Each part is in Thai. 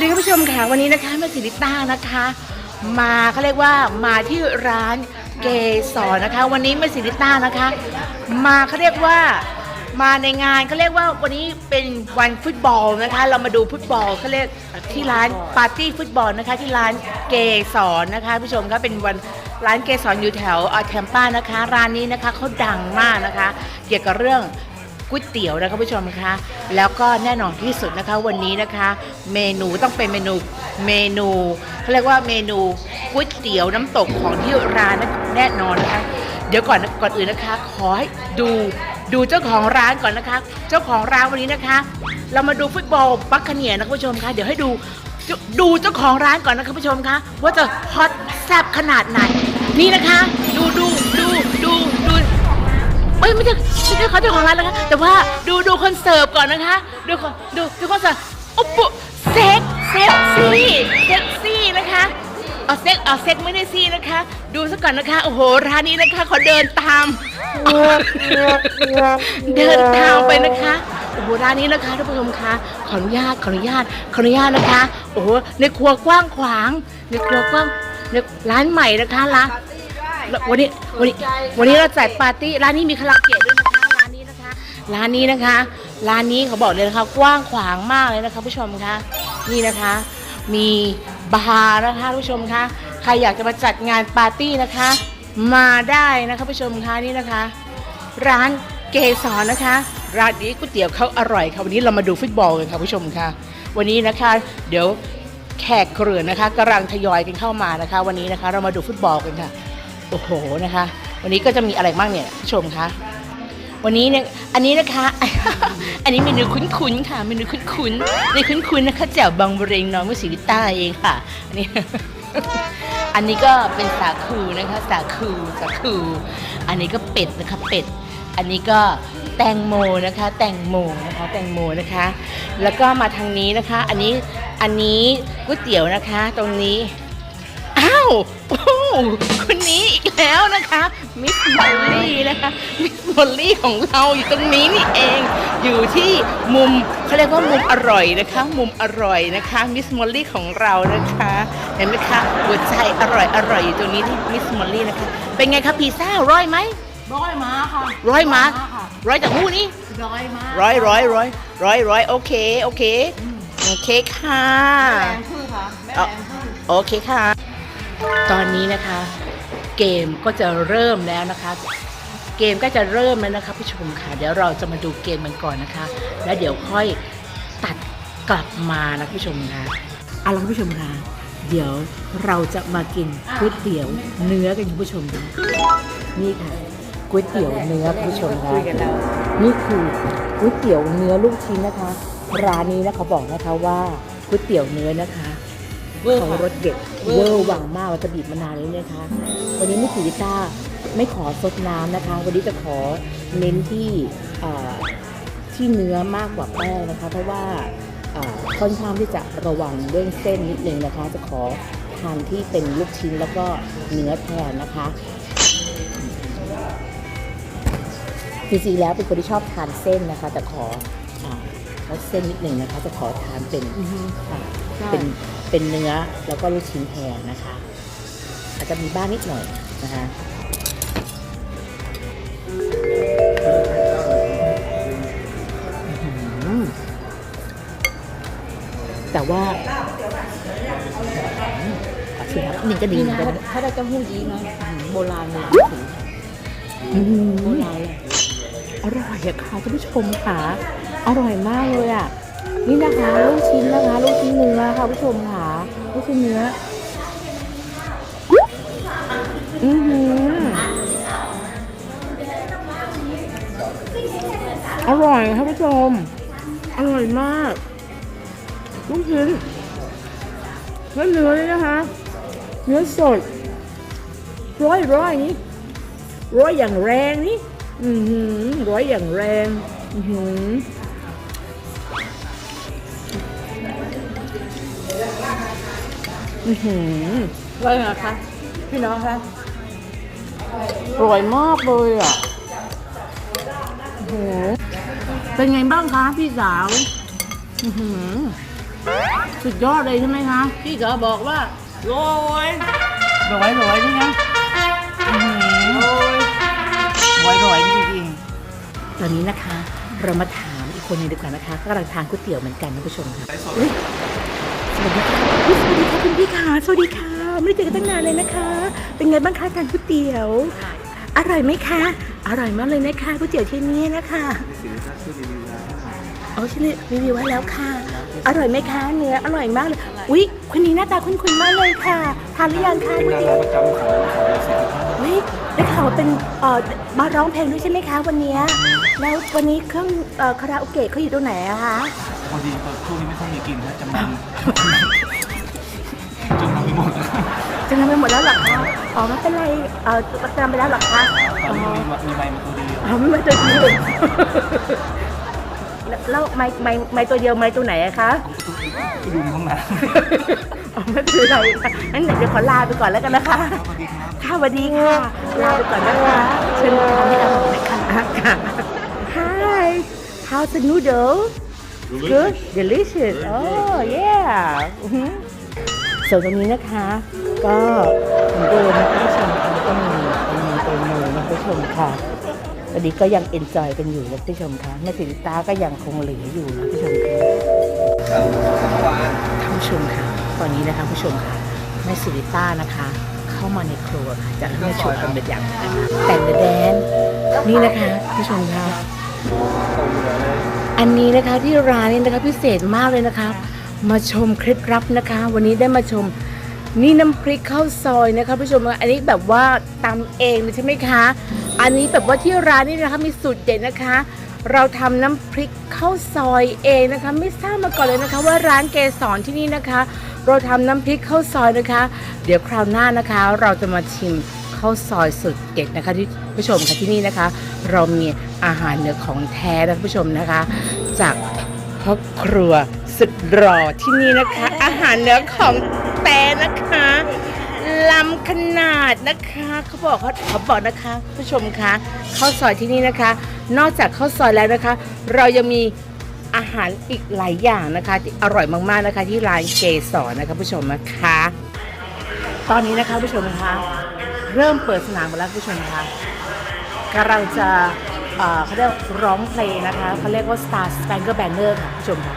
สวัสดีคุณผู้ชมค่ะวันนี้นะคะแม่สิริต้านะคะ มาเขาเรียกว่ามาที่ร้านเกสรนะคะ วันนี้แม่สิริต้านะคะ มาเขาเรียกว่ามาในงานเขาเรียกว่าวันนี้เป็นวันฟุตบอลนะคะ เรามาดูฟุตบอลเขาเรียกที่ร้านปาร์ตี้ฟุตบอลนะคะ ที่ร้านเกสรนะคะผู้ชมคะเป็นวันร้านเกสรอยู่แถวแคมป้านะคะ ร้านนี้นะคะเขาดังมากนะคะ เกี่ยวกับเรื่อง ก๋วยเตี๋ยวนะคะผู้ชมคะ แล้วก็แน่นอนที่สุดนะคะวันนี้นะคะ เมนูต้องเป็นเมนูเมนูเขาเรียกว่าเมนูก๋วยเตี๋ยวน้ำตกของที่ร้านนแน่นอนนะคะเดี๋ยวก่อนก่อนอื่นนะคะ ขอให้ดูดูเจ้าของร้านก่อนนะคะ เจ้าของร้านวันนี้นะคะ เรามาดูฟุตบอลบัคคเนียนะคะผู้ชมคะเดี๋ยวให้ดูดูเจ้าของร้านก่อนนะคะผู้ชมคะว่าจะฮอตแซ่บขนาดไหนนี่นะคะ ดูดูดู อ้ยไม่ใช่ไม่ใช่เขาเจ้าของร้านนะคะ แต่ว่าดูดูคนเสิร์ฟก่อนนะคะ ดูคนดูดูคนเสิร์ฟโอ้ปุเซ็กเซ็กซี่เซ็กซี่นะคะเอาเซ็กเอาเซ็กไม่ได้ซี่นะคะ ดูซะก่อนนะคะ โอ้โหร้านนี้นะคะขอเดินตาม เดินทางไปนะคะโอ้โหร้านนี้นะคะท่านผู้ชมคะขออนุญาตขออนุญาตขออนุญาตนะคะ โอ้โหในครัวกว้างขวาง ในครัวกว้างในร้านใหม่นะคะร้าน วันนี้วันนี้วันนี้เราจัดปาร์ตี้ร้านนี้มีคาราโอเกะด้วยนะคะร้านนี้นะคะ ร้านนี้นะคะ ร้านนี้เขาบอกเลยนะคะกว้างขวางมากเลยนะคะผู้ชมคะนี่นะคะ มีบาร์นะคะผู้ชมคะใครอยากจะมาจัดงานปาร์ตี้นะคะ มาได้นะคะผู้ชมคะนี่นะคะ ร้านเกสรนะคะร้านนี้ก๋วยเตี๋ยวเขาอร่อยค่ะวันนี้เรามาดูฟุตบอลกันค่ะผู้ชมค่ะวันนี้นะคะ เดี๋ยวแขกเกลือนะคะกำลังทยอยกันเข้ามานะคะ วันนี้นะคะ เรามาดูฟุตบอลกันค่ะ โอ้โหนะคะ วันนี้ก็จะมีอะไรบ้างเนี่ยชมคะวันนี้เนี่ยอันนี้นะคะ อันนี้เมนูคุ้นๆค่ะเมนูคุ้นๆในคุ้นๆนะคะแจ่วบางบเรงน้องมุสิริต้าเองค่ะอันนี้อันนี้ก็เป็นสาคูนะคะสาคูสาคู อันนี้ก็เป็ดนะคะเป็ด อันนี้ก็แตงโมนะคะ แตงโมนะคะแตงโมนะคะ แล้วก็มาทางนี้นะคะ อันนี้อันนี้ก๋วยเตี๋ยวนะคะ ตรงนี้อ้าวโคนนี้อีกแล้วนะคะ มิสมอลลี่นะคะ มิสมอลลี่ของเราอยู่ตรงนี้นี่เอง อยู่ที่มุมเขาเรียกว่ามุมอร่อยนะคะ มุมอร่อยนะคะ มิสมอลลี่ของเรานะคะ เห็นไหมคะ หัวใจอร่อยอร่อยอยู่ตรงนี้ที่มิสมอลลี่นะคะ เป็นไงคะพีซ่าร้อยไหม ร้อยม้าค่ะ ร้อยมาร์คค่ะร้อยจากหูนี้ร้อยม้าร้อยร้อยร้อยร้อยร้อยโอเค โอเค โอเคค่ะแรงคือค่ะแม่แรงคือโอเคค่ะ ตอนนี้นะคะ เกมก็จะเริ่มแล้วนะคะ เกมก็จะเริ่มแล้วนะคะผู้ชมค่ะ เดี๋ยวเราจะมาดูเกมมันก่อนนะคะ แล้วเดี๋ยวค่อยตัดกลับมานะผู้ชมนะเอาละผู้ชมค่ะเดี๋ยวเราจะมากินก๋วยเตี๋ยวเนื้อกันคุณผู้ชมนะนี่ค่ะก๋วยเตี๋ยวเนื้อคุณผู้ชมคุยกันแล้วนี่คือก๋วยเตี๋ยวเนื้อลูกชิ้นนะคะ ร้านนี้นะเขาบอกนะคะว่าก๋วยเตี๋ยวเนื้อนะคะ เวอร์เขาค่ะรสเด็ดเวอร์เวอร์หวังมากว่าจะบีบมะนาวเลยนะคะ วันนี้ไม่สีลิต้าไม่ขอซดน้ำนะคะ วันนี้จะขอเน้นที่เอ่อที่เนื้อมากกว่าแป้งนะคะ เพราะว่าเอ่อค่อนข้างที่จะระวังเรื่องเส้นนิดนึงนะคะ จะขอทานที่เป็นลูกชิ้นแล้วก็เนื้อแทนนะคะจริงๆแล้วเป็นคนที่ชอบทานเส้นนะคะ แต่ขออ่าลดเส้นนิดหนึ่งนะคะ จะขอทานเป็นค่ะใช่เป็น เป็นเนื้อแล้วก็ลูกชิ้นแทนนะคะ อาจจะมีบ้างนิดหน่อยนะคะอื้อหือแต่ว่าขอชิมครับหนึ่งก็ดีนี่เหมือนะนกันถ้าได้เจ้าหู้ยี้นะโบราณเลยอื้อหือโบราณเลยอร่อยอะค่ะท่านผู้ชมค่ะ อร่อยมากเลยอะ นี่นะคะลูกชิ้นนะคะลูกชิ้นเนื้อค่ะผู้ชมค่ะลูกชิ้นเนื้ออือหืออร่อยครับผู้ชม อร่อยมาก ลูกชิ้นแล้วเนื้อนี่นะคะ เนื้อสด ร้อยร้อยนี่ร้อยอย่างแรงนี่ อือหือร้อยอย่างแรง อือหือ อือหือร้อยนะคะพี่น้องคะอร่อยมากเลยอะโอ้โหเป็นไงบ้างคะพี่สาวอื้อหือสุดยอดเลยใช่ไหมคะพี่ก็บอกว่าโรยร้อยร้อยนี่นะอื้อหือร้อยร้อยจริงๆตอนนี้นะคะ เรามาถามอีกคนหนึงดีกว่านะคะก็กำลังทานก๋วยเตี๋ยวเหมือนกันท่านผู้ชมค่ะอุ๊ยสวัสดีค่ะ อุ๊ยสวัสดีค่ะคุณพี่ค่ะสวัสดีค่ะ ไม่ได้เจอกันตั้งนานเลยนะคะ เป็นไงบ้างคะทานก๋วยเตี๋ยว อร่อยไหมคะ อร่อยมากเลยนะคะก๋วยเตี๋ยวที่นี่นะคะอ๋อชื่อรีวิวไว้แล้วค่ะ อร่อยไหมคะเนื้ออร่อยมากเลย อุ๊ยคนนี้หน้าตาคุ้นๆมากเลยค่ะทานหรือยังคะก๋วยเตี๋ยวอุ๊ยได้ข่าวว่าเป็นเอ่อมาร้องเพลงด้วยใช่ไหมคะ วันนี้ แล้ววันนี้เครื่องเอ่อคาราโอเกะเขาอยู่ตรงไหนอะคะ พอดีตอนช่วงนี้ไม่ค่อยมีกินครับจำนำจำนำ หมดนะครับจะทำไปหมดแล้วเหรอคะอ๋อไม่เป็นไรเอ่อจำไปแล้วเหรอคะตอนอ๋อนี้มีมีไมค์มาตัวเดียวอ๋อไม่มาตัวเดียวแล้วแล้วไม้ไม้ไม้ตัวเดียวไม้ตัวไหนอะคะไปดูในห้องน้อ๋อไม่เป็นไรค่ะงั้นเดี๋ยวขอลาไปก่อนแล้วกันนะคะำสวัสดีครับค่ะสวัสดีค่ะลาไปก่อนนะคะเชิญทานให้อร่อยนะคะค่ะ Hi how's the noodle good delicious oh yeah อือหือ ส่วนตรงนี้นะคะ ก็เหมือนเดิมนะคะผู้ชมค่ะก็มีมีเตโมนะคุณผู้ชมค่ะตอนนี้ก็ยังเอนจอยกันอยู่นะคุณผู้ชมค่ะแม่สิริตาก็ยังคงเหลืออยู่นะคุณผู้ชมค่ะท่านผู้ชมค่ะ ตอนนี้นะคะผู้ชมค่ะแม่สิริต้านะคะ เข้ามาในครัวค่ะจะให้แม่ชมกันเป็นอย่างไรแต่งแดนนี่นะคะผู้ชมค่ะอันนี้นะคะที่ร้านนี้นะคะพิเศษมากเลยนะคะ มาชมเคล็ดลับนะคะ วันนี้ได้มาชมนี่น้ำพริกข้าวซอยนะคะผู้ชมอันนี้แบบว่าตำเองเลยใช่ไหมคะ อันนี้แบบว่าที่ร้านนี้นะคะมีสูตรเด็ดนะคะ เราทำน้ำพริกข้าวซอยเองนะคะ ไม่ทราบมาก่อนเลยนะคะ ว่าร้านเกสรที่นี่นะคะ เราทำน้ำพริกข้าวซอยนะคะ เดี๋ยวคราวหน้านะคะ เราจะมาชิมข้าวซอยสุดเด็ดนะคะที่ผู้ชมค่ะที่นี่นะคะ เรามีอาหารเหนือของแท้นะผู้ชมนะคะ จากพ่อครัว สุดหรอที่นี่นะคะ อาหารเหนือของแต่นะคะลำขนาดนะคะเขาบอกเขาเขาบอกนะคะผู้ชมคะข้าวซอยที่นี่นะคะ นอกจากข้าวซอยแล้วนะคะ เรายังมีอาหารอีกหลายอย่างนะคะที่อร่อยมากๆนะคะ ที่ร้านเกสรนะคะผู้ชมนะคะ ตอนนี้นะคะผู้ชมคะ เริ่มเปิดสนามแล้วผู้ชมคะกำลังจะเอ่อเขาเรียกร้องเพลงนะคะเขาเรียกว่า Star Spangled Banner ค่ะผู้ชมค่ะ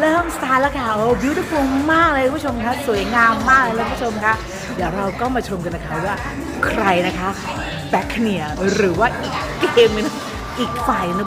เริ่มสตาร์แล้วค่ะโอ้ beautiful มากเลยคุณผู้ชมคะสวยงามมากเลยคุณผู้ชมคะเดี๋ยวเราก็มาชมกันนะคะว่าใครนะคะแบ็คเนียหรือว่าอีกเกมนึงอีกฝ่ายนะ